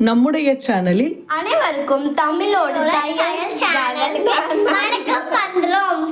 நம்முடைய சேனலில் அனைவருக்கும் தமிழோடு தையல் சேனலுக்கு வணக்கம் பண்றோம்.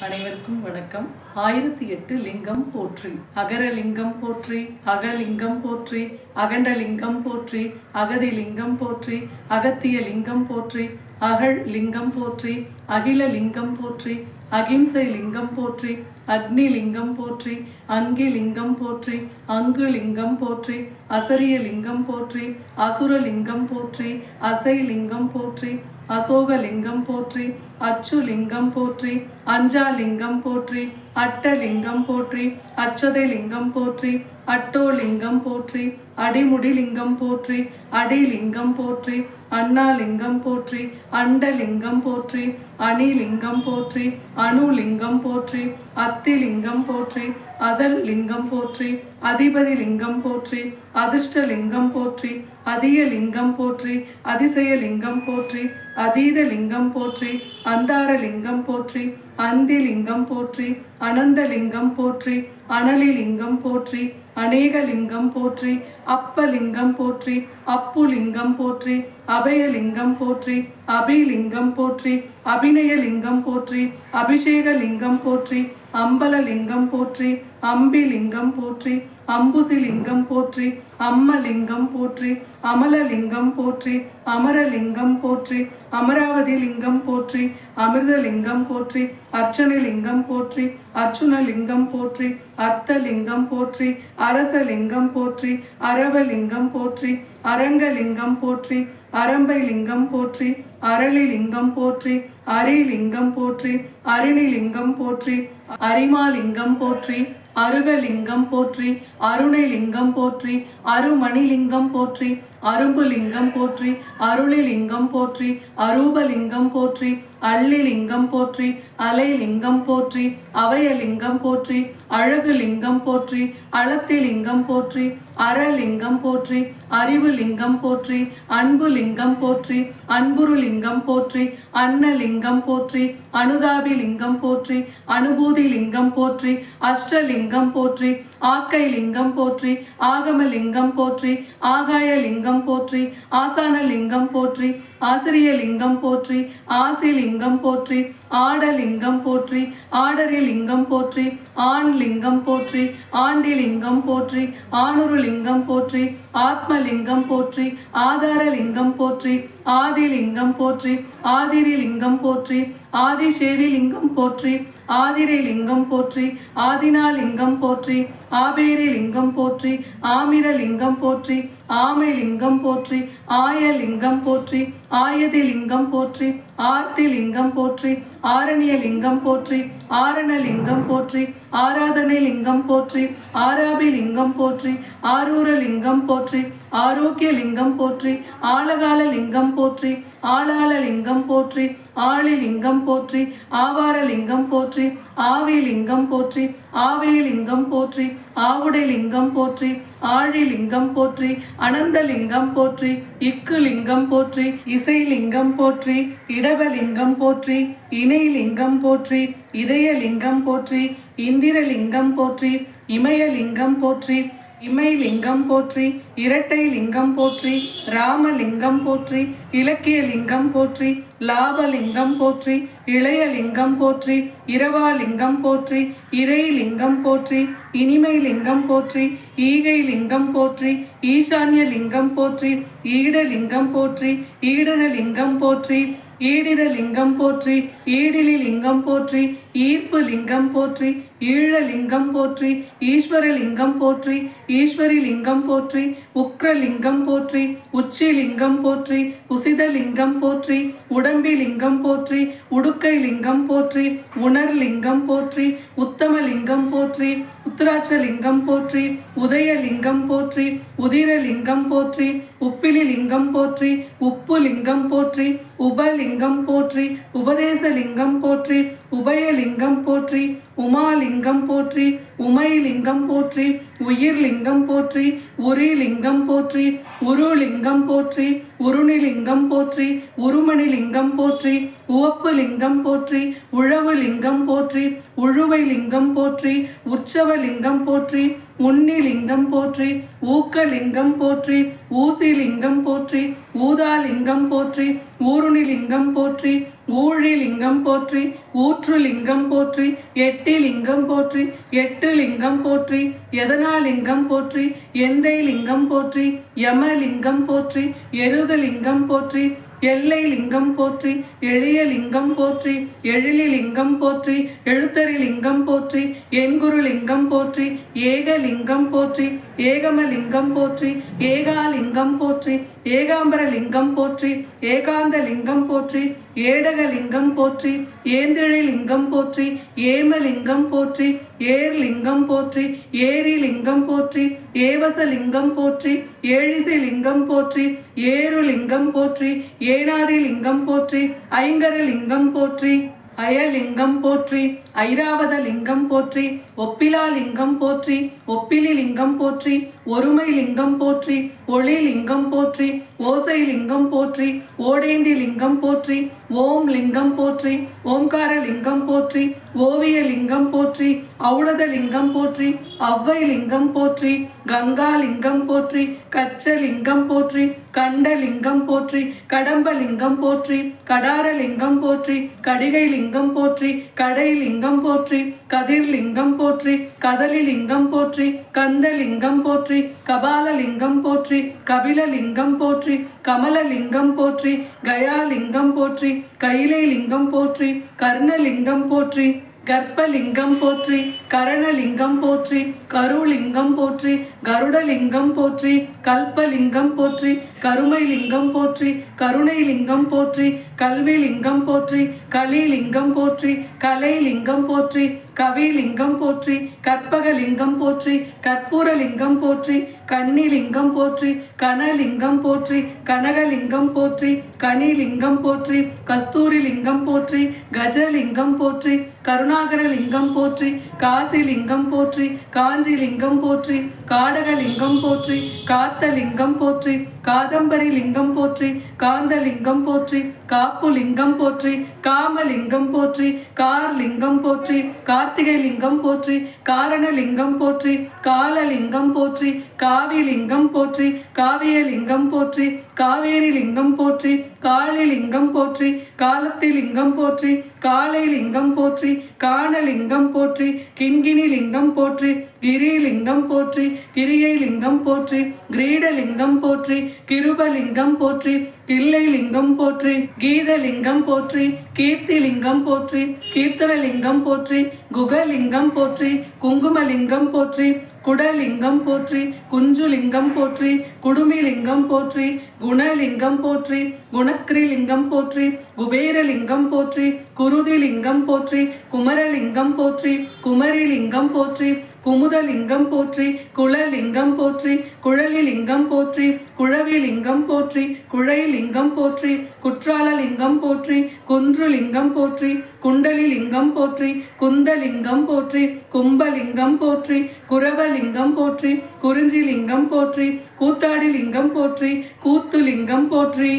அனைவருக்கும் வணக்கம். ஆயிரத்தி எட்டு லிங்கம் போற்றி. அகரலிங்கம் போற்றி அகலிங்கம் போற்றி அகண்டலிங்கம் போற்றி அகதிலிங்கம் போற்றி அகத்திய லிங்கம் போற்றி அகழ் லிங்கம் போற்றி அகில லிங்கம் போற்றி அகிம்சை லிங்கம் போற்றி அக்னி லிங்கம் போற்றி அங்கி லிங்கம் போற்றி அங்கு லிங்கம் போற்றி அசரிய லிங்கம் போற்றி அசுர லிங்கம் போற்றி அசை லிங்கம் போற்றி அசோக லிங்கம் போற்றி அச்சு லிங்கம் போற்றி அஞ்சா லிங்கம் போற்றி அட்ட லிங்கம் போற்றி அச்சதை லிங்கம் போற்றி அட்டோ லிங்கம் போற்றி அடிமுடி லிங்கம் போற்றி அடி லிங்கம் போற்றி அண்ணா லிங்கம் போற்றி அண்ட லிங்கம் போற்றி அணி லிங்கம் போற்றி அணு லிங்கம் போற்றி அத்தி லிங்கம் போற்றி அதல் லிங்கம் போற்றி அதிபதி லிங்கம் போற்றி அதிர்ஷ்ட லிங்கம் போற்றி அதிய லிங்கம் போற்றி அதிசய லிங்கம் போற்றி அதீத லிங்கம் போற்றி அந்தார லிங்கம் போற்றி அந்தி லிங்கம் போற்றி அனந்த லிங்கம் போற்றி அனலிலிங்கம் போற்றி அநேகலிங்கம் போற்றி அப்பலிங்கம் போற்றி அப்புலிங்கம் போற்றி அபயலிங்கம் போற்றி அபிலிங்கம் போற்றி அபிநயலிங்கம் போற்றி அபிஷேகலிங்கம் போற்றி அம்பலலிங்கம் போற்றி அம்பிலிங்கம் போற்றி அம்புசிலிங்கம் போற்றி அம்மலிங்கம் போற்றி அமலலிங்கம் போற்றி அமரலிங்கம் போற்றி அமராவதி லிங்கம் போற்றி அமிர்தலிங்கம் போற்றி அர்ச்சனலிங்கம் போற்றி அர்ச்சுனலிங்கம் போற்றி அர்த்தலிங்கம் போற்றி அரசலிங்கம் போற்றி அரவலிங்கம் போற்றி அரங்கலிங்கம் போற்றி அரம்பை லிங்கம் போற்றி அரளி லிங்கம் போற்றி அரிலிங்கம் போற்றி அரிணிலிங்கம் போற்றி அரிமாலிங்கம் போற்றி அருகலிங்கம் போற்றி அருணைலிங்கம் போற்றி அருமணிலிங்கம் போற்றி அரும்புலிங்கம் போற்றி அருளிலிங்கம் போற்றி அரூபலிங்கம் போற்றி அள்ளிலிங்கம் போற்றி அலைலிங்கம் போற்றி அவயலிங்கம் போற்றி அழகுலிங்கம் போற்றி அளத்திலிங்கம் போற்றி அறலிங்கம் போற்றி அறிவுலிங்கம் போற்றி அன்புலிங்கம் போற்றி அன்புருலிங்கம் போற்றி அன்னலிங்கம் போற்றி அனுதாபிலிங்கம் போற்றி அனுபூதி லிங்கம் போற்றி அஷ்டலிங்கம் போற்றி ஆக்கை லிங்கம் போற்றி ஆகமலிங்கம் போற்றி ஆகாய லிங்கம் போற்றி ஆசான லிங்கம் போற்றி ஆசிரிய லிங்கம் போற்றி ஆசி லிங்கம் போற்றி ஆடலிங்கம் போற்றி ஆடரி லிங்கம் போற்றி ஆண் லிங்கம் போற்றி ஆண்டி லிங்கம் போற்றி ஆணுரு லிங்கம் போற்றி ஆத்மலிங்கம் போற்றி ஆதார லிங்கம் போற்றி ஆதிலிங்கம் போற்றி ஆதிரி லிங்கம் போற்றி ஆதிசேவி லிங்கம் போற்றி ஆதிரை லிங்கம் போற்றி ஆதினா லிங்கம் போற்றி ஆபேரி லிங்கம் போற்றி ஆமிர லிங்கம் போற்றி ஆமை லிங்கம் போற்றி ஆய லிங்கம் போற்றி ஆயதி லிங்கம் போற்றி ஆர்த்தி லிங்கம் போற்றி ஆரண்ய லிங்கம் போற்றி ஆரண லிங்கம் போற்றி ஆராதனை லிங்கம் போற்றி ஆராபி லிங்கம் போற்றி ஆரூர லிங்கம் போற்றி ஆரோக்கிய லிங்கம் போற்றி ஆலகால லிங்கம் போற்றி ஆளாள லிங்கம் போற்றி ஆளி லிங்கம் போற்றி ஆவார லிங்கம் போற்றி ஆவி லிங்கம் போற்றி ஆவே லிங்கம் போற்றி ஆவுடை லிங்கம் போற்றி ஆழி லிங்கம் போற்றி அனந்த லிங்கம் போற்றி இக்கு லிங்கம் போற்றி இசை லிங்கம் போற்றி இடவலிங்கம் போற்றி இணை லிங்கம் போற்றி இதய லிங்கம் போற்றி இந்திரலிங்கம் போற்றி இமயலிங்கம் போற்றி இமை லிங்கம் போற்றி இரட்டை லிங்கம் போற்றி ராமலிங்கம் போற்றி இலக்கிய லிங்கம் போற்றி லாபலிங்கம் போற்றி இளைய லிங்கம் போற்றி இரவா லிங்கம் போற்றி இறை லிங்கம் போற்றி இனிமை லிங்கம் போற்றி ஈகை லிங்கம் போற்றி ஈசான்ய லிங்கம் போற்றி ஈட லிங்கம் போற்றி ஈடன லிங்கம் போற்றி ஈடித லிங்கம் போற்றி ஈடிலி லிங்கம் போற்றி ஈர்ப்பு லிங்கம் போற்றி ஈழலிங்கம் போற்றி ஈஸ்வரலிங்கம் போற்றி ஈஸ்வரி லிங்கம் போற்றி உக்ரலிங்கம் போற்றி உச்சி லிங்கம் போற்றி உசிதலிங்கம் போற்றி உடம்பி லிங்கம் போற்றி உடுக்கை லிங்கம் போற்றி உணர் லிங்கம் போற்றி உத்தமலிங்கம் போற்றி உத்ராட்சலிங்கம் போற்றி உதயலிங்கம் போற்றி உதிரலிங்கம் போற்றி உப்பிலி லிங்கம் போற்றி உப்பு லிங்கம் போற்றி உபலிங்கம் போற்றி உபதேசலிங்கம் போற்றி உபயலிங்கம் போற்றி உமாலிங்கம் போற்றி உமைலிங்கம் போற்றி உயிர்லிங்கம் போற்றி உரிலிங்கம் போற்றி உருலிங்கம் போற்றி உருணிலிங்கம் போற்றி உருமணிலிங்கம் போற்றி உவப்பு லிங்கம் போற்றி உழவு லிங்கம் போற்றி உழுவை லிங்கம் போற்றி உற்சவலிங்கம் போற்றி உன்னிலிங்கம் போற்றி ஊக்கலிங்கம் போற்றி ஊசிலிங்கம் போற்றி ஊதாலிங்கம் போற்றி ஊருணிலிங்கம் போற்றி ஊழிலிங்கம் போற்றி ஊற்றுலிங்கம் போற்றி எட்டிலிங்கம் போற்றி எட்டு லிங்கம் போற்றி எதனாலிங்கம் போற்றி எந்தை லிங்கம் போற்றி யமலிங்கம் போற்றி எருதலிங்கம் போற்றி எல்லை லிங்கம் போற்றி எளிய லிங்கம் போற்றி எழிலி லிங்கம் போற்றி எழுத்தறி லிங்கம் போற்றி எண்குரு லிங்கம் போற்றி ஏகலிங்கம் போற்றி. ஏகமலிங்கம் போற்றி ஏகாலிங்கம் போற்றி ஏகாம்பர லிங்கம் போற்றி ஏகாந்த லிங்கம் போற்றி ஏடகலிங்கம் போற்றி ஏந்திழி லிங்கம் போற்றி ஏமலிங்கம் போற்றி ஏர்லிங்கம் போற்றி ஏரி லிங்கம் போற்றி ஏவசலிங்கம் போற்றி ஏழிசை லிங்கம் போற்றி ஏருலிங்கம் போற்றி ஏனாதி லிங்கம் போற்றி ஐங்கர லிங்கம் போற்றி. அயலிங்கம் போற்றி ஐராவத லிங்கம் போற்றி ஒப்பிலா லிங்கம் போற்றி ஒப்பிலி லிங்கம் போற்றி ஒருமை லிங்கம் போற்றி ஒளி லிங்கம் போற்றி ஓசை லிங்கம் போற்றி ஓடேந்தி லிங்கம் போற்றி ஓம் லிங்கம் போற்றி ஓம்கார லிங்கம் போற்றி ஓவிய லிங்கம் போற்றி ஔடத லிங்கம் போற்றி அவ்வை லிங்கம் போற்றி கங்கா லிங்கம் போற்றி கச்ச லிங்கம் போற்றி கண்ட லிங்கம் போற்றி கடம்ப லிங்கம் போற்றி கடார லிங்கம் போற்றி கடிகை லிங்கம் போற்றி கடை லிங்கம் போற்றி கதிர் லிங்கம் போற்றி கதலி லிங்கம் போற்றி கந்த லிங்கம் போற்றி போற்றி கபாலலிங்கம் போற்றி கபிலலிங்கம் போற்றி கமலலிங்கம் போற்றி கயாலிங்கம் போற்றி கைலைலிங்கம் போற்றி கர்ணலிங்கம் போற்றி கர்ப்பலிங்கம் போற்றி கரணலிங்கம் போற்றி கருலிங்கம் போற்றி கருடலிங்கம் போற்றி கல்பலிங்கம் போற்றி கருமைலிங்கம் போற்றி கருணைலிங்கம் போற்றி கல்வி லிங்கம் போற்றி கலிலிங்கம் போற்றி கலை லிங்கம் போற்றி கவிலிங்கம் போற்றி கற்பகலிங்கம் போற்றி கற்பூரலிங்கம் போற்றி கன்னிலிங்கம் போற்றி கனலிங்கம் போற்றி கனகலிங்கம் போற்றி கனிலிங்கம் போற்றி கஸ்தூரிலிங்கம் போற்றி கஜலிங்கம் போற்றி கருணாகரலிங்கம் போற்றி காசி லிங்கம் போற்றி காஞ்சிலிங்கம் போற்றி காடகலிங்கம் போற்றி காத்தலிங்கம் போற்றி காதம்பரி லிங்கம் போற்றி காந்தலிங்கம் போற்றி காப்புலிங்கம் போற்றி காமலிங்கம் போற்றி கார்லிங்கம் போற்றி கார்த்திகை லிங்கம் போற்றி காரணலிங்கம் போற்றி காலலிங்கம் போற்றி காவிலிங்கம் போற்றி காவியலிங்கம் போற்றி காவேரி லிங்கம் போற்றி காளிலிங்கம் போற்றி காலத்திலிங்கம் போற்றி காளை லிங்கம் போற்றி காணலிங்கம் போற்றி கிண்கிணி லிங்கம் போற்றி கிரிலிங்கம் போற்றி கிரியை லிங்கம் போற்றி கிரீடலிங்கம் போற்றி கிருபலிங்கம் போற்றி கிள்ளை லிங்கம் போற்றி கீதலிங்கம் போற்றி கீர்த்திலிங்கம் போற்றி கீர்த்தனலிங்கம் போற்றி குகலிங்கம் போற்றி குங்குமலிங்கம் போற்றி குடலிங்கம் போற்றி குஞ்சுலிங்கம் போற்றி குடுமிலிங்கம் போற்றி குணலிங்கம் போற்றி குணக்ரிலிங்கம் போற்றி குபேரலிங்கம் போற்றி குருதிலிங்கம் போற்றி குமரலிங்கம் போற்றி குமரிலிங்கம் போற்றி குமுதலிங்கம் போற்றி குளலிங்கம் போற்றி குழலிலிங்கம் போற்றி குழவிலிங்கம் போற்றி குழைலிங்கம் போற்றி குற்றாலலிங்கம் போற்றி குன்றுலிங்கம் போற்றி குண்டலிலிங்கம் போற்றி குந்தலிங்கம் போற்றி கும்பலிங்கம் போற்றி குரவலிங்கம் போற்றி குறிஞ்சிலிங்கம் போற்றி கூத்தாடிலிங்கம் போற்றி கூத்துலிங்கம் போற்றி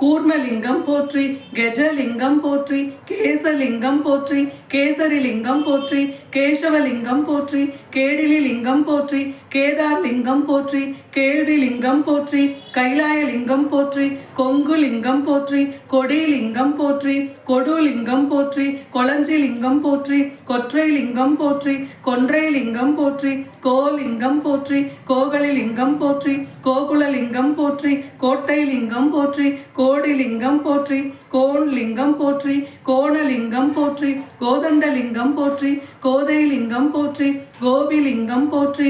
கூர்மலிங்கம் போற்றி கெஜலிங்கம் போற்றி கேசலிங்கம் போற்றி கேசரிலிங்கம் போற்றி கேசவலிங்கம் போற்றி கேடிலி லிங்கம் போற்றி கேதார் லிங்கம் போற்றி கேள்வி லிங்கம் போற்றி கைலாய லிங்கம் போற்றி கொங்கு லிங்கம் போற்றி கொடி லிங்கம் போற்றி கொடு லிங்கம் போற்றி கொளஞ்சி லிங்கம் போற்றி கொற்றை லிங்கம் போற்றி கொன்றை லிங்கம் போற்றி கோலிங்கம் போற்றி கோகலி லிங்கம் போற்றி கோகுல லிங்கம் போற்றி கோட்டை லிங்கம் போற்றி கோடி லிங்கம் போற்றி கோன் லிங்கம் போற்றி கோணலிங்கம் போற்றி கோதண்டலிங்கம் போற்றி கோதை லிங்கம் போற்றி கோபிலிங்கம் போற்றி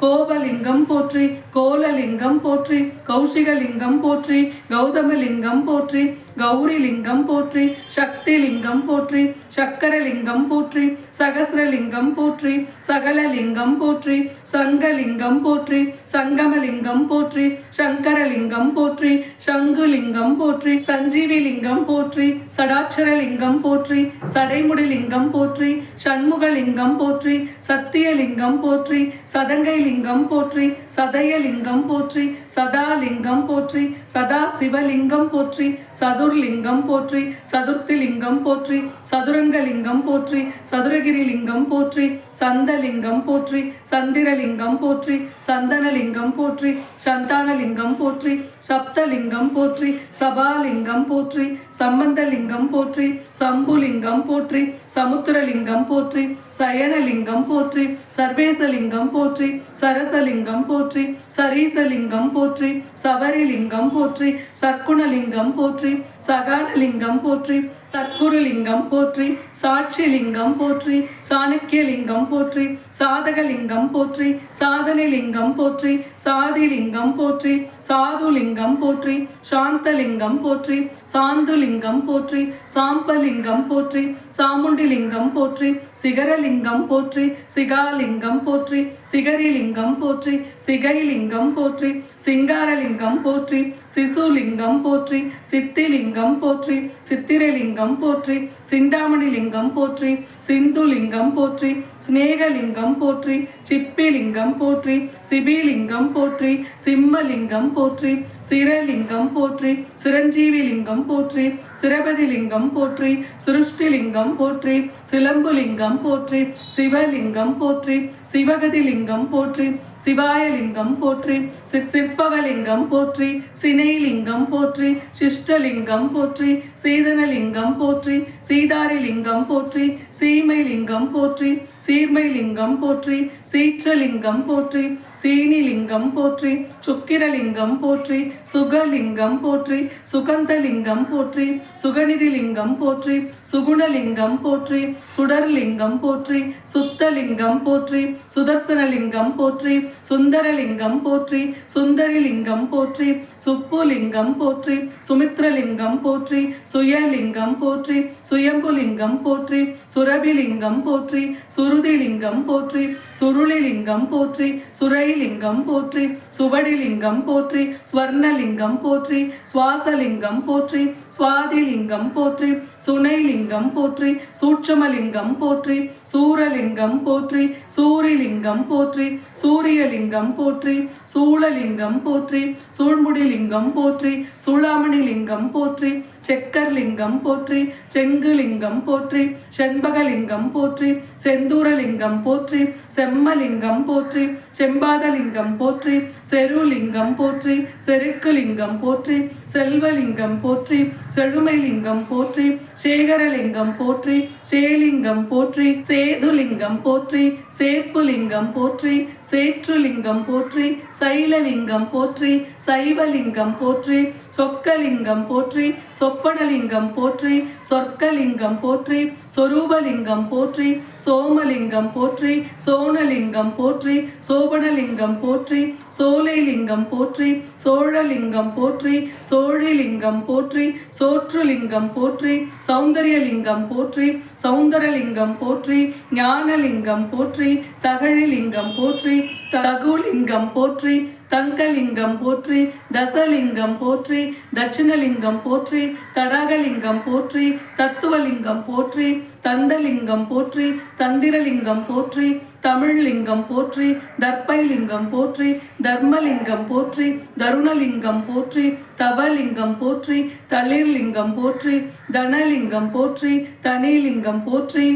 கோபலிங்கம் போற்றி கோலலிங்கம் போற்றி கௌஷிகலிங்கம் போற்றி கௌதமலிங்கம் போற்றி கௌரிலிங்கம் போற்றி சக்திலிங்கம் போற்றி சக்கரலிங்கம் போற்றி சகசிரலிங்கம் போற்றி சகலலிங்கம் போற்றி சங்கலிங்கம் போற்றி சங்கமலிங்கம் போற்றி சங்கரலிங்கம் போற்றி சங்குலிங்கம் போற்றி சஞ்சீவிலிங்கம் போற்றி சடாட்சரலிங்கம் போற்றி சடைமுடிலிங்கம் போற்றி சண்முகலிங்கம் போற்றி சத்தியலிங்கம் போற்றி சதங்கை லிங்கம் போற்றி சதயலிங்கம் போற்றி சதாலிங்கம் போற்றி சதா சிவலிங்கம் போற்றி சதுர்லிங்கம் போற்றி சதுர்த்திலிங்கம் போற்றி சதுரங்கலிங்கம் போற்றி சதுரகிரி லிங்கம் போற்றி சந்தலிங்கம் போற்றி சந்திரலிங்கம் போற்றி சந்தனலிங்கம் போற்றி சந்தானலிங்கம் போற்றி சப்தலிங்கம் போற்றி சபாலிங்கம் போற்றி சம்பந்தலிங்கம் போற்றி சம்புலிங்கம் போற்றி சமுத்திரலிங்கம் போற்றி சயனலிங்கம் போற்றி சர்வேசலிங்கம் போற்றி சரசலிங்கம் போற்றி சரீசலிங்கம் போற்றி சவரிலிங்கம் போற்றி சர்க்குணலிங்கம் போற்றி சகானலிங்கம் போற்றி சத்குருலிங்கம் போற்றி சாட்சிலிங்கம் போற்றி சாணக்கியலிங்கம் போற்றி சாதகலிங்கம் போற்றி சாதனைலிங்கம் போற்றி சாதிலிங்கம் போற்றி சாதுலிங்கம் போற்றி சாந்தலிங்கம் போற்றி சாந்துலிங்கம் போற்றி சாம்பலிங்கம் போற்றி சாமுண்டிலிங்கம் போற்றி சிகரலிங்கம் போற்றி சிகாலிங்கம் போற்றி சிகரிலிங்கம் போற்றி சிகைலிங்கம் போற்றி சிங்காரலிங்கம் போற்றி சிசுலிங்கம் போற்றி சித்திலிங்கம் போற்றி சித்திரலிங்கம் போற்றி சிந்தாமணி லிங்கம் போற்றி சிந்து லிங்கம் போற்றி ஸ்நேகலிங்கம் போற்றி சிப்பிலிங்கம் போற்றி சிபிலிங்கம் போற்றி சிம்மலிங்கம் போற்றி சிரலிங்கம் போற்றி சிரஞ்சீவி லிங்கம் போற்றி சிரபதி லிங்கம் போற்றி சுருஷ்டி லிங்கம் போற்றி சிலம்பு லிங்கம் போற்றி சிவலிங்கம் போற்றி சிவகதி லிங்கம் போற்றி சிவாயலிங்கம் போற்றி சி- சிற்பவலிங்கம் போற்றி சினைலிங்கம் போற்றி சிஷ்டலிங்கம் போற்றி சீதனலிங்கம் போற்றி சீதாரிலிங்கம் போற்றி சீமைலிங்கம் போற்றி சீர்மைலிங்கம் போற்றி சீற்றலிங்கம் போற்றி சீனிலிங்கம் போற்றி சுக்கிரலிங்கம் போற்றி சுகலிங்கம் போற்றி சுகந்தலிங்கம் போற்றி சுகநிதிலிங்கம் போற்றி சுகுணலிங்கம் போற்றி சுடர்லிங்கம் போற்றி சுத்தலிங்கம் போற்றி சுதர்சனலிங்கம் போற்றி சுந்தரலிங்கம் போற்றி சுந்தரிலிங்கம் போற்றி சுப்புலிங்கம் போற்றி சுமித்ரலிங்கம் போற்றி சுயலிங்கம் போற்றி சுயம்புலிங்கம் போற்றி சுரபிலிங்கம் போற்றி சுரு சுருதிலிங்கம் போற்றி சுருளிலிங்கம் போற்றி சுரைலிங்கம் போற்றி சுவடிலிங்கம் போற்றி ஸ்வர்ணலிங்கம் போற்றி சுவாசலிங்கம் போற்றி சுவாதிலிங்கம் போற்றி சுனைலிங்கம் போற்றி சூட்சமலிங்கம் போற்றி சூரலிங்கம் போற்றி சூரிலிங்கம் போற்றி சூரியலிங்கம் போற்றி சூழலிங்கம் போற்றி சூழ்முடிலிங்கம் போற்றி சூளாமணிலிங்கம் போற்றி செக்கர்லிங்கம் போற்றி செங்குலிங்கம் போற்றி செண்பகலிங்கம் போற்றி செந்தூரலிங்கம் போற்றி செம்மலிங்கம் போற்றி செம்பாதலிங்கம் போற்றி செருலிங்கம் போற்றி செருக்குலிங்கம் போற்றி செல்வலிங்கம் போற்றி செழுமைலிங்கம் போற்றி சேகரலிங்கம் போற்றி சேலிங்கம் போற்றி சேதுலிங்கம் போற்றி சேப்புலிங்கம் போற்றி சேற்றுலிங்கம் போற்றி சைலலிங்கம் போற்றி சைவலிங்கம் போற்றி சொக்கலிங்கம் போற்றி சொப்பனலிங்கம் போற்றி சொர்க்கலிங்கம் போற்றி சொரூபலிங்கம் போற்றி சோமலிங்கம் போற்றி சோனலிங்கம் போற்றி சோபனலிங்கம் போற்றி சோலைலிங்கம் போற்றி சோழலிங்கம் போற்றி சோழிலிங்கம் போற்றி சோற்றுலிங்கம் போற்றி சௌந்தரியலிங்கம் போற்றி சௌந்தரலிங்கம் போற்றி ஞானலிங்கம் போற்றி தகழிலிங்கம் போற்றி தகுலிங்கம் போற்றி தங்கலிங்கம் போற்றி தசலிங்கம் போற்றி தட்சிணலிங்கம் போற்றி தடாகலிங்கம் போற்றி தத்துவலிங்கம் போற்றி தந்தலிங்கம் போற்றி தந்திரலிங்கம் போற்றி தமிழ்லிங்கம் போற்றி தர்ப்பைலிங்கம் போற்றி தர்மலிங்கம் போற்றி தருணலிங்கம் போற்றி தவலிங்கம் போற்றி தளிர்லிங்கம் போற்றி தனலிங்கம் போற்றி தனிலிங்கம் போற்றி.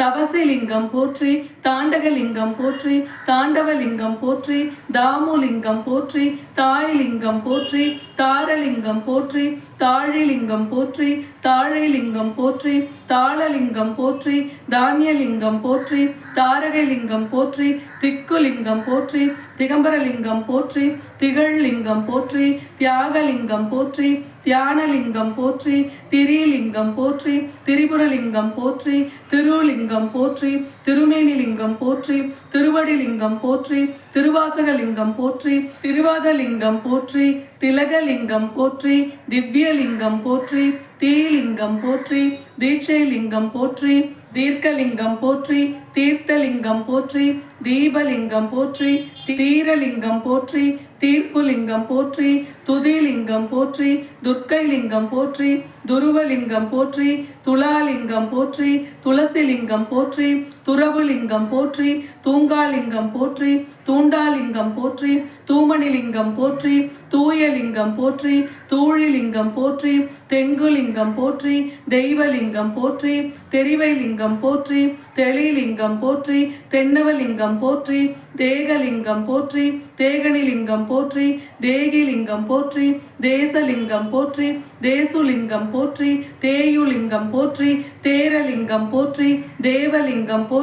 தவசிலிங்கம் போற்றி தாண்டகலிங்கம் போற்றி தாண்டவலிங்கம் போற்றி தாமுலிங்கம் போற்றி தாய்லிங்கம் போற்றி தாரலிங்கம் போற்றி தாழிலிங்கம் போற்றி தாழைலிங்கம் போற்றி தாளலிங்கம் போற்றி தானியலிங்கம் போற்றி தாரகலிங்கம் போற்றி திக்குலிங்கம் போற்றி திகம்பரலிங்கம் போற்றி திகழ்லிங்கம் போற்றி தியாகலிங்கம் போற்றி தியானலிங்கம் போற்றி திரிலிங்கம் போற்றி திரிபுரலிங்கம் போற்றி திருலிங்கம் போற்றி திருமேனிலிங்கம் போற்றி திருவடிலிங்கம் போற்றி திருவாசகலிங்கம் போற்றி திருவாதலிங்கம் போற்றி திலகலிங்கம் போற்றி திவ்யலிங்கம் போற்றி தீலிங்கம் போற்றி தீட்சைலிங்கம் போற்றி தீர்க்கலிங்கம் போற்றி தீர்த்தலிங்கம் போற்றி தீபலிங்கம் போற்றி தீரலிங்கம் போற்றி தீர்ப்புலிங்கம் போற்றி துதிலிங்கம் போற்றி துர்க்கைலிங்கம் போற்றி துருவலிங்கம் போற்றி துலாலிங்கம் போற்றி துளசிலிங்கம் போற்றி துறவுலிங்கம் போற்றி தூங்காலிங்கம் போற்றி தூண்டாலிங்கம் போற்றி தூமணிலிங்கம் போற்றி தூயலிங்கம் போற்றி தூழிலிங்கம் போற்றி தெங்குலிங்கம் போற்றி தெய்வலிங்கம் போற்றி தெரிவைலிங்கம் போற்றி தெளிலிங்கம் போற்றி தென்னவலிங்கம் போற்றி தேகலிங்கம் போற்றி தேகனிலிங்கம் போற்றி தேகிலிங்கம் போற்றி தேசலிங்கம் போற்றி தேசுலிங்கம் போற்றி தேயுலிங்கம் போற்றி தேரலிங்கம் போற்றி தேவலிங்கம் போற்றி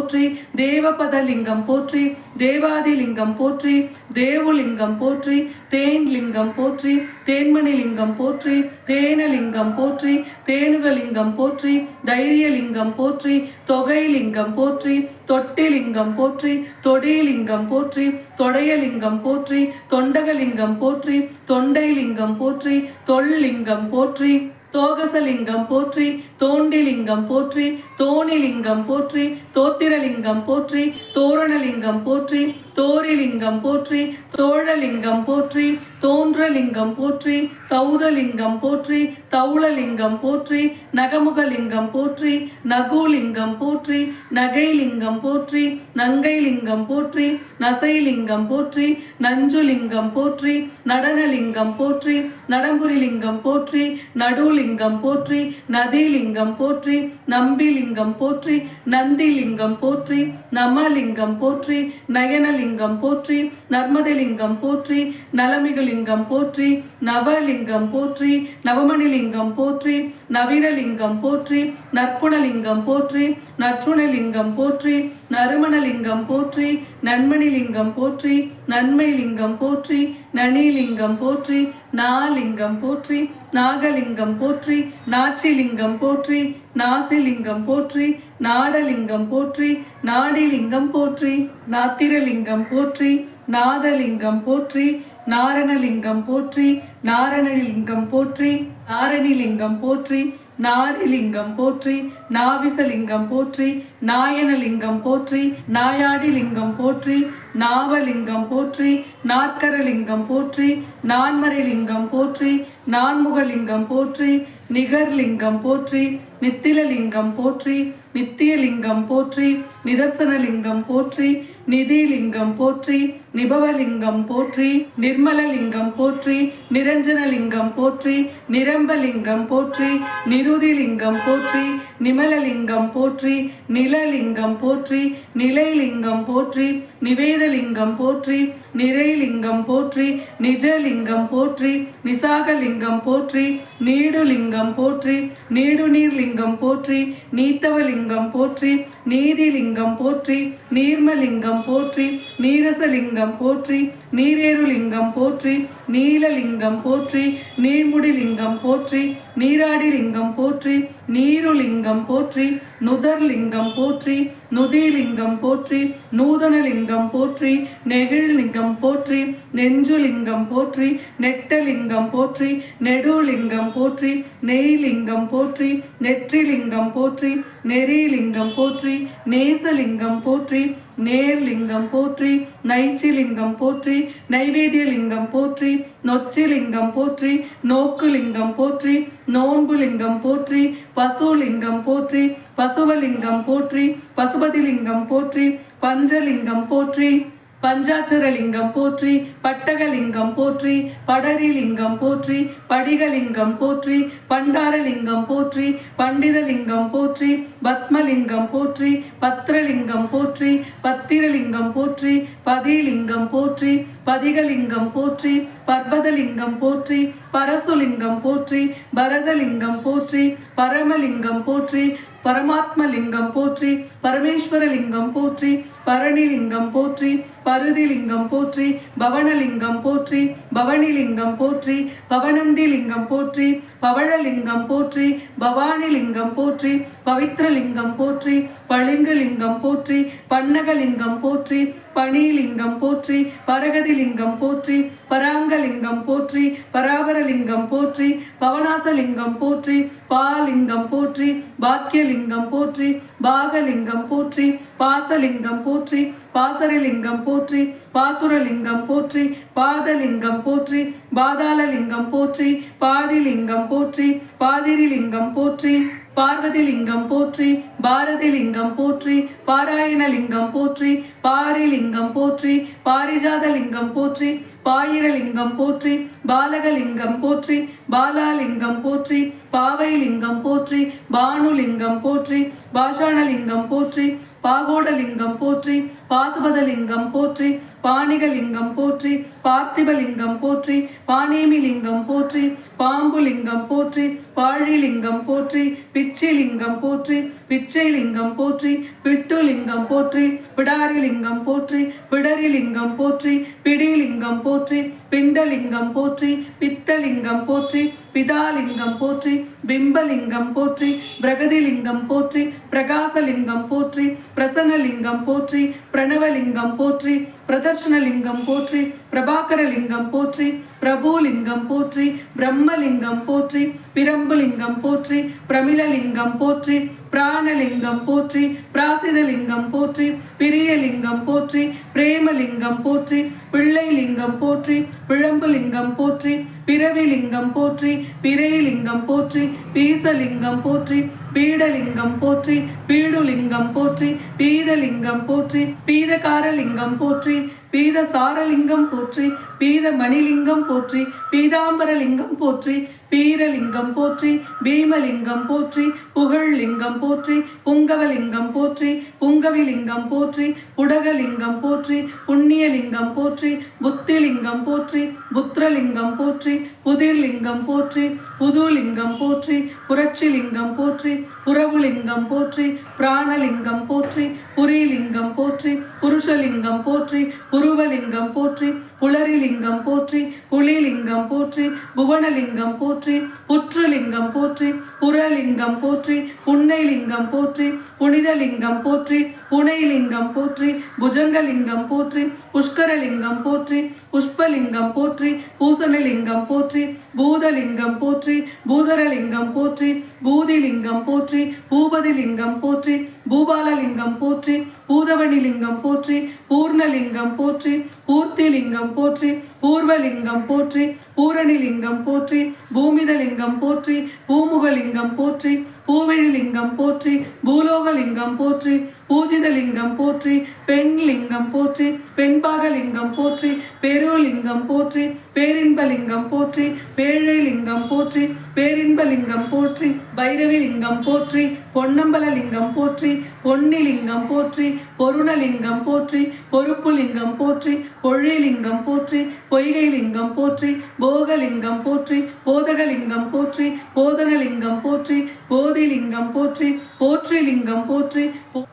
தேவபதலிங்கம் போற்றி தேவாதிலிங்கம் போற்றி தேவுலிங்கம் போற்றி தேன்லிங்கம் போற்றி தேன்மணிலிங்கம் போற்றி தேனலிங்கம் போற்றி தேனுகலிங்கம் போற்றி தைரியலிங்கம் போற்றி தொகைலிங்கம் போற்றி தொட்டிலிங்கம் போற்றி தொடிலிங்கம் போற்றி தொடையலிங்கம் போற்றி தொண்டகலிங்கம் போற்றி தொண்டைலிங்கம் போற்றி தொல்லிங்கம் போற்றி தோகசலிங்கம் போற்றி தோண்டிலிங்கம் போற்றி தோணிலிங்கம் போற்றி தோத்திரலிங்கம் போற்றி தோரணலிங்கம் போற்றி தோரிலிங்கம் போற்றி தோழலிங்கம் போற்றி தோன்றலிங்கம் போற்றி தௌதலிங்கம் போற்றி தௌளலிங்கம் போற்றி நகமுகலிங்கம் போற்றி நகுலிங்கம் போற்றி நகைலிங்கம் போற்றி நங்கைலிங்கம் போற்றி நசைலிங்கம் போற்றி நஞ்சுலிங்கம் போற்றி நடனலிங்கம் போற்றி நடம்புரிலிங்கம் போற்றி நடுலிங்கம் போற்றி நதிலிங்கம் போற்றி நம்பிலிங்கம் போற்றி நந்திலிங்கம் போற்றி நமலிங்கம் போற்றி நயனலிங்கம் போற்றி நர்மதலிங்கம் போற்றி நலமிகலிங்கம் போற்றி நவலிங்கம் போற்றி நவமணிலிங்கம் போற்றி நவீனலிங்கம் போற்றி நற்குணலிங்கம் போற்றி நற்றுணலிங்கம் போற்றி நறுமணலிங்கம் போற்றி நன்மணிலிங்கம் போற்றி நன்மைலிங்கம் போற்றி நனிலிங்கம் போற்றி நாலிங்கம் போற்றி நாகலிங்கம் போற்றி நாச்சிலிங்கம் போற்றி நாசிலிங்கம் போற்றி நாடலிங்கம் போற்றி நாடிலிங்கம் போற்றி நாத்திரலிங்கம் போற்றி நாதலிங்கம் போற்றி நாரணலிங்கம் போற்றி நாரணலிங்கம் போற்றி நாரணிலிங்கம் போற்றி நாரிலிங்கம் போற்றி நாவிசலிங்கம் போற்றி நாயனலிங்கம் போற்றி நாயாடிலிங்கம் போற்றி நாவலிங்கம் போற்றி நாற்கரலிங்கம் போற்றி நான்மறைலிங்கம் போற்றி நான்முகலிங்கம் போற்றி நிகர்லிங்கம் போற்றி நித்திலலிங்கம் போற்றி நித்தியலிங்கம் போற்றி நிதர்சனலிங்கம் போற்றி நிதிலிங்கம் போற்றி நிபவலிங்கம் போற்றி நிர்மலலிங்கம் போற்றி நிரஞ்சனலிங்கம் போற்றி நிரம்பலிங்கம் போற்றி நிருதிலிங்கம் போற்றி நிமலலிங்கம் போற்றி நிலலிங்கம் போற்றி நிலைலிங்கம் போற்றி நிவேதலிங்கம் போற்றி நிறைலிங்கம் போற்றி நிஜலிங்கம் போற்றி நிசாகலிங்கம் போற்றி நீடுலிங்கம் போற்றி நீடுநீர்லிங்கம் போற்றி நீத்தவலிங்கம் போற்றி நீதிலிங்கம் போற்றி நீர்மலிங்கம் போற்றி நீரசலிங்கம் போற்றி நீரேருலிங்கம் போற்றி நீலலிங்கம் போற்றி நீர்முடிலிங்கம் போற்றி நீராடிலிங்கம் போற்றி நீருலிங்கம் போற்றி நுதர்லிங்கம் போற்றி நுதிலிங்கம் போற்றி நூதனலிங்கம் போற்றி நெகிழ்லிங்கம் போற்றி நெஞ்சுலிங்கம் போற்றி நெட்டலிங்கம் போற்றி நெடுலிங்கம் போற்றி நெய்லிங்கம் போற்றி நெற்றிலிங்கம் போற்றி நெறிலிங்கம் போற்றி நேசலிங்கம் போற்றி நேர்லிங்கம் போற்றி நைச்சிலிங்கம் போற்றி நைவேத்தியலிங்கம் போற்றி நொச்சிலிங்கம் போற்றி நோக்குலிங்கம் போற்றி நோன்புலிங்கம் போற்றி பசுலிங்கம் போற்றி பசுவலிங்கம் போற்றி பசுபதிலிங்கம் போற்றி பஞ்சலிங்கம் போற்றி. பஞ்சாட்சரலிங்கம் போற்றி பட்டகலிங்கம் போற்றி படரிலிங்கம் போற்றி படிகலிங்கம் போற்றி பண்டாரலிங்கம் போற்றி பண்டிதலிங்கம் போற்றி பத்மலிங்கம் போற்றி பத்ரலிங்கம் போற்றி பத்திரலிங்கம் போற்றி பதிலிங்கம் போற்றி பதிகலிங்கம் போற்றி பர்வதலிங்கம் போற்றி பரசுலிங்கம் போற்றி பரதலிங்கம் போற்றி பரமலிங்கம் போற்றி பரமாத்மலிங்கம் போற்றி பரமேஸ்வரலிங்கம் போற்றி பரணிலிங்கம் போற்றி பருதிலிங்கம் போற்றி பவனலிங்கம் போற்றி பவனிலிங்கம் போற்றி பவனந்திலிங்கம் போற்றி பவழலிங்கம் போற்றி பவானிலிங்கம் போற்றி பவித்ரலிங்கம் போற்றி பளிங்குலிங்கம் போற்றி பன்னகலிங்கம் போற்றி பணிலிங்கம் போற்றி பரகதிலிங்கம் போற்றி பராங்கலிங்கம் போற்றி பராபரலிங்கம் போற்றி பவனாசலிங்கம் போற்றி பாலிங்கம் போற்றி பாக்கியலிங்கம் போற்றி பாகலிங்கம் போற்றி பாசலிங்கம் போற்றி பாசரலிங்கம் போற்றி பாசுரலிங்கம் போற்றி பாதலிங்கம் போற்றி பாதாளலிங்கம் போற்றி பாதிலிங்கம் போற்றி பாதிரிலிங்கம் போற்றி. பார்வதிலிங்கம் போற்றி பாரதிலிங்கம் போற்றி பாராயணலிங்கம் போற்றி பாரிலிங்கம் போற்றி பாரிஜாதலிங்கம் போற்றி பாயிரலிங்கம் போற்றி பாலகலிங்கம் போற்றி பாலாலிங்கம் போற்றி பாவைலிங்கம் போற்றி பானுலிங்கம் போற்றி பாஷாணலிங்கம் போற்றி பாகோடலிங்கம் போற்றி பாசுபதலிங்கம் போற்றி பாணிகலிங்கம் போற்றி பார்த்திபலிங்கம் போற்றி பானேமிலிங்கம் போற்றி பாம்புலிங்கம் போற்றி பாழிலிங்கம் போற்றி பிச்சிலிங்கம் போற்றி பிச்சைலிங்கம் போற்றி பிட்டுலிங்கம் போற்றி பிடாரிலிங்கம் போற்றி பிடரிலிங்கம் போற்றி பிடிலிங்கம் போற்றி பிண்டலிங்கம் போற்றி பித்தலிங்கம் போற்றி பிதாலிங்கம் போற்றி பிம்பலிங்கம் போற்றி பிரகதிலிங்கம் போற்றி பிரகாசலிங்கம் போற்றி பிரசன்னலிங்கம் போற்றி பிரணவலிங்கம் போற்றி பிரதர்ஷனலிங்கம் போற்றி பிரபாகரலிங்கம் போற்றி பிரபுலிங்கம் போற்றி பிரம்மலிங்கம் போற்றி பிரம்புலிங்கம் போற்றி பிரமிளலிங்கம் போற்றி பிராணலிங்கம் போற்றி பிராசிதலிங்கம் போற்றி பிரியலிங்கம் போற்றி பிரேமலிங்கம் போற்றி பிள்ளைலிங்கம் போற்றி பிழம்புலிங்கம் போற்றி பிறவிலிங்கம் போற்றி பிறையிலிங்கம் போற்றி பீசலிங்கம் போற்றி பீடலிங்கம் போற்றி பீடுலிங்கம் போற்றி பீதலிங்கம் போற்றி பீதகாரலிங்கம் போற்றி பீத சாரலிங்கம் போற்றி பீத மணிலிங்கம் போற்றி பீதாம்பரலிங்கம் போற்றி பீரலிங்கம் போற்றி பீமலிங்கம் போற்றி புகழ்லிங்கம் போற்றி புங்கவலிங்கம் போற்றி புங்கவிலிங்கம் போற்றி புடகலிங்கம் போற்றி புண்ணியலிங்கம் போற்றி புத்திலிங்கம் போற்றி புத்திரலிங்கம் போற்றி புதிர்லிங்கம் போற்றி புதுலிங்கம் போற்றி புரட்சிலிங்கம் போற்றி புறவுலிங்கம் போற்றி பிராணலிங்கம் போற்றி புரிலிங்கம் போற்றி புருஷலிங்கம் போற்றி புருவலிங்கம் போற்றி புலரிலிங்கம் போற்றி புலிலிங்கம் போற்றி புவனலிங்கம் போற்றி புற்றுலிங்கம் போற்றி புறலிங்கம் போற்றி புன்னைலிங்கம் போற்றி புனிதலிங்கம் போற்றி புனைலிங்கம் போற்றி புஜங்கலிங்கம் போற்றி புஷ்கரலிங்கம் போற்றி புஷ்பலிங்கம் போற்றி பூசணலிங்கம் போற்றி பூதலிங்கம் போற்றி பூதரலிங்கம் போற்றி பூதிலிங்கம் போற்றி பூபதிலிங்கம் போற்றி பூபாலலிங்கம் போற்றி பூதவனிலிங்கம் போற்றி பூர்ணலிங்கம் போற்றி பூர்த்திலிங்கம் போற்றி பூர்வலிங்கம் போற்றி பூரணிலிங்கம் போற்றி பூமிதலிங்கம் போற்றி பூமுகலிங்கம் போற்றி பூவிழிலிங்கம் போற்றி பூலோகலிங்கம் போற்றி பூஜிதலிங்கம் போற்றி பெண் லிங்கம் போற்றி பெண்பாகலிங்கம் போற்றி பெருலிங்கம் போற்றி பேரின்பலிங்கம் போற்றி பேழைலிங்கம் போற்றி பேரின்பலிங்கம் போற்றி பைரவிலிங்கம் போற்றி பொன்னம்பலலிங்கம் போற்றி பொன்னிலிங்கம் போற்றி பொருணலிங்கம் போற்றி பொறுப்புலிங்கம் போற்றி பொழிலிங்கம் போற்றி பொய்கைலிங்கம் போற்றி போகலிங்கம் போற்றி போதகலிங்கம் போற்றி போதனலிங்கம் போற்றி போதிலிங்கம் போற்றி போற்றிலிங்கம் போற்றி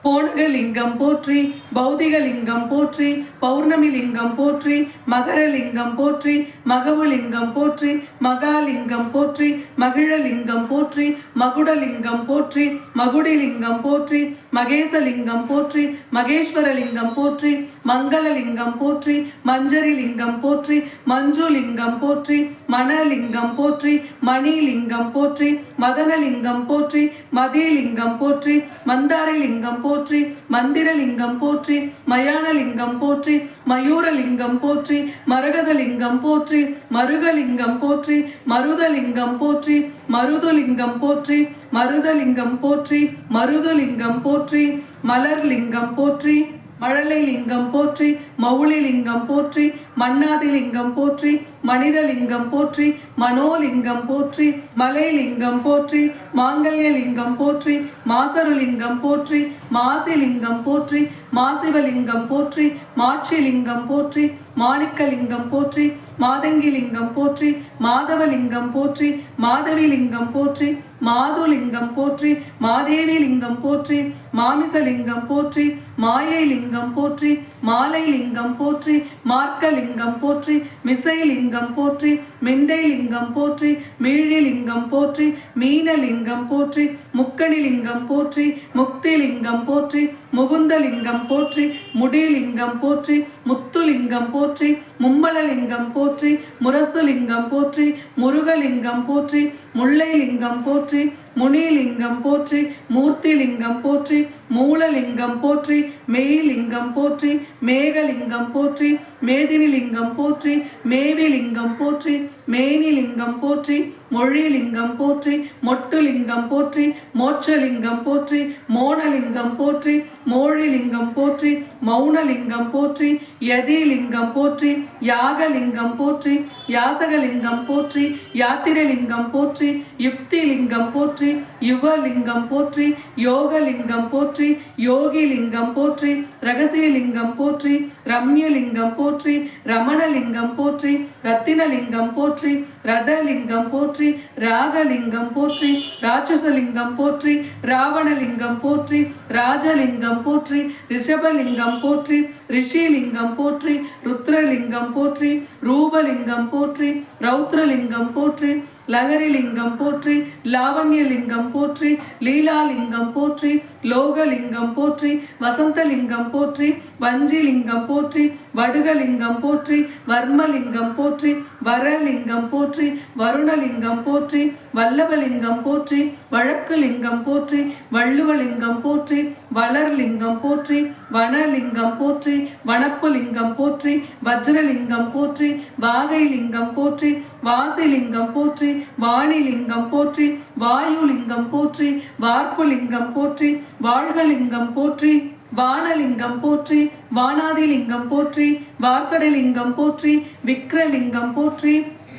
போனகலிங்கம் போற்றி பௌதிகலிங்கம் போற்றி பௌர்ணமிலிங்கம் போற்றி மகரலிங்கம் போற்றி மகவுலிங்கம் போற்றி மகாலிங்கம் போற்றி மகிழலிங்கம் போற்றி மகுடலிங்கம் போற்றி மகுடிலிங்கம் போற்றி மகேசலிங்கம் போற்றி மகேஸ்வரலிங்கம் போற்றி மங்களலிங்கம் போற்றி மஞ்சரிலிங்கம் போற்றி மஞ்சுலிங்கம் போற்றி மணலிங்கம் போற்றி மணிலிங்கம் போற்றி மதனலிங்கம் போற்றி மதிலிங்கம் போற்றி மந்தாரலிங்கம் போற்றி மந்திரலிங்கம் போற்றி மயானலிங்கம் போற்றி மயூரலிங்கம் போற்றி மரகதலிங்கம் போற்றி மருகலிங்கம் போற்றி மருதலிங்கம் போற்றி மருதுலிங்கம் போற்றி மருதலிங்கம் போற்றி மருதுலிங்கம் போற்றி மலர்லிங்கம் போற்றி அழலை லிங்கம் போற்றி மௌளி லிங்கம் போற்றி மன்னாதி லிங்கம் போற்றி மனித லிங்கம் போற்றி மனோலிங்கம் போற்றி மலை லிங்கம் போற்றி மாங்கல்ய லிங்கம் போற்றி மாசருலிங்கம் போற்றி மாசி லிங்கம் போற்றி மாசிவலிங்கம் போற்றி மாட்சி லிங்கம் போற்றி மாணிக்கலிங்கம் போற்றி மாதங்கி லிங்கம் போற்றி மாதவலிங்கம் போற்றி மாதவி லிங்கம் போற்றி மாதுலிங்கம் போற்றி மாதேவி லிங்கம் போற்றி மாமிசலிங்கம் போற்றி மாயை லிங்கம் போற்றி மாலை லிங்கம் போற்றி மார்க்கலிங்கம் போற்றி மிசை லிங்கம் போற்றி மிண்டை லிங்கம் போற்றி மீழி லிங்கம் போற்றி மீனலிங்கம் போற்றி முக்கணி லிங்கம் போற்றி முக்தி லிங்கம் போற்றி முகுந்தலிங்கம் போற்றி முடிலிங்கம் போற்றி முத்துலிங்கம் போற்றி மும்மலலிங்கம் போற்றி முரசுலிங்கம் போற்றி முருகலிங்கம் போற்றி முல்லைலிங்கம் போற்றி முனிலிங்கம் போற்றி மூர்த்திலிங்கம் போற்றி மூலலிங்கம் போற்றி மெய்லிங்கம் போற்றி மேகலிங்கம் போற்றி மேதினிலிங்கம் போற்றி மேவிலிங்கம் போற்றி மேனிலிங்கம் போற்றி மொழிலிங்கம் போற்றி மொட்டுலிங்கம் போற்றி மோட்சலிங்கம் போற்றி மோனலிங்கம் போற்றி மோழிலிங்கம் போற்றி மௌனலிங்கம் போற்றி யதிலிங்கம் போற்றி யாகலிங்கம் போற்றி யாசகலிங்கம் போற்றி யாத்திரலிங்கம் போற்றி யுக்திலிங்கம் போற்றி யுவலிங்கம் போற்றி யோகலிங்கம் போற்றி யோகிலிங்கம் போற்றி ரகசியலிங்கம் போற்றி ரம்யலிங்கம் போற்றி ரமணலிங்கம் போற்றி ரத்தினலிங்கம் போற்றி ரதலிங்கம் போற்றி ராகலிங்கம் போற்றி ராட்சசலிங்கம் போற்றி ராவணலிங்கம் போற்றி ராஜலிங்கம் போற்றி ரிஷபலிங்கம் போற்றி ரிஷிலிங்கம் போற்றி ருத்ரலிங்கம் போற்றி ரூபலிங்கம் போற்றி ரௌத்ரலிங்கம் போற்றி லகரிலிங்கம் போற்றி லாவண்யலிங்கம் போற்றி லீலாலிங்கம் போற்றி லோகலிங்கம் போற்றி வசந்தலிங்கம் போற்றி வஞ்சிலிங்கம் போற்றி வடுகலிங்கம் போற்றி வர்மலிங்கம் போற்றி வரலிங்கம் போற்றி வருணலிங்கம் போற்றி வல்லவலிங்கம் போற்றி வழக்குலிங்கம் போற்றி வள்ளுவலிங்கம் போற்றி வளர்லிங்கம் போற்றி வனலிங்கம் போற்றி வனப்புலிங்கம் போற்றி வஜ்ரலிங்கம் போற்றி வாகைலிங்கம் போற்றி வாசிலிங்கம் போற்றி வாணிலிங்கம் போற்றி வாயுலிங்கம் போற்றி வார்ப்புலிங்கம் போற்றி வாழ்கலிங்கம் போற்றி வானலிங்கம் போற்றி வானாதிலிங்கம் போற்றி வாசடலிங்கம் போற்றி விக்ரலிங்கம் போற்றி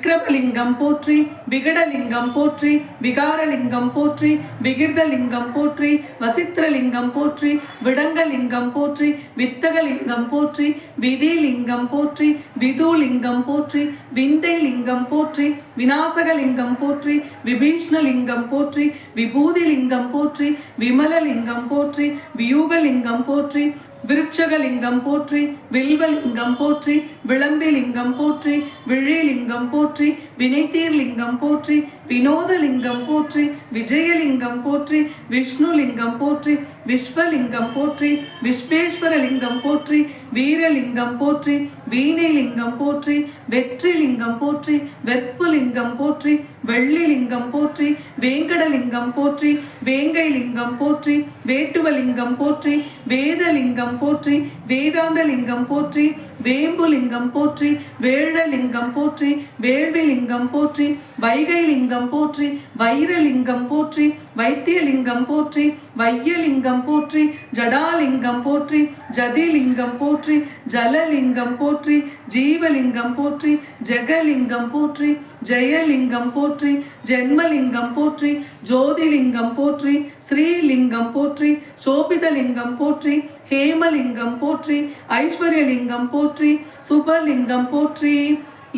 விக்ரமலிங்கம் போற்றி விகடலிங்கம் போற்றி விகாரலிங்கம் போற்றி விகிர்தலிங்கம் போற்றி வசித்திரலிங்கம் போற்றி விடங்கலிங்கம் போற்றி வித்தகலிங்கம் போற்றி விதிலிங்கம் போற்றி விதுலிங்கம் போற்றி விந்தை லிங்கம் போற்றி விநாசகலிங்கம் போற்றி விபீஷ்ணலிங்கம் போற்றி விபூதிலிங்கம் போற்றி விமலலிங்கம் போற்றி வியூகலிங்கம் போற்றி விருட்சகலிங்கம் போற்றி வில்வலிங்கம் போற்றி விளம்பிலிங்கம் போற்றி விழிலிங்கம் போற்றி வினைத்தீர்லிங்கம் போற்றி வினோதலிங்கம் போற்றி விஜயலிங்கம் போற்றி விஷ்ணுலிங்கம் போற்றி விஸ்வலிங்கம் போற்றி விஸ்வேஸ்வரலிங்கம் போற்றி வீரலிங்கம் போற்றி வீணைலிங்கம் போற்றி வெற்றிலிங்கம் போற்றி வெற்புலிங்கம் போற்றி வெள்ளிலிங்கம் போற்றி வேங்கடலிங்கம் போற்றி வேங்கைலிங்கம் போற்றி வேட்டுவலிங்கம் போற்றி வேதலிங்கம் போற்றி வேதாந்தலிங்கம் போற்றி வேம்புலிங்கம் போற்றி வேழலிங்கம் போற்றி வேள்விலிங்கம் போற்றி வைகைலிங்கம் போற்றி வைரலிங்கம் போற்றி வைத்தியலிங்கம் போற்றி வையலிங்கம் போற்றி ஜடாலிங்கம் போற்றி ஜதிலிங்கம் போற்றி போற்றி ஜலலிங்கம் போற்றி ஜீவலிங்கம் போற்றி ஜெகலிங்கம் போற்றி ஜெயலிங்கம் போற்றி ஜென்மலிங்கம் போற்றி ஜோதிலிங்கம் போற்றி ஸ்ரீலிங்கம் போற்றி சோபிதலிங்கம் போற்றி ஹேமலிங்கம் போற்றி ஐஸ்வர்யலிங்கம் போற்றி சுபலிங்கம் போற்றி.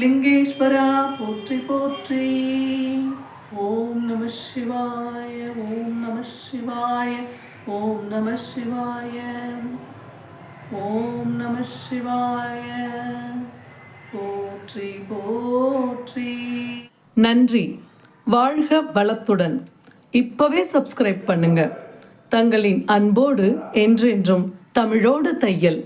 லிங்கேஸ்வரா போற்றி போற்றி. ஓம் நம சிவாய ஓம் நம சிவாய ஓம் நம சிவாய. ஓம் நம சிவாய. போற்றி போற்றி. நன்றி. வாழ்க வளத்துடன். இப்பவே சப்ஸ்கிரைப் பண்ணுங்க. தங்களின் அன்போடு என்றென்றும் தமிழோடு தையல்.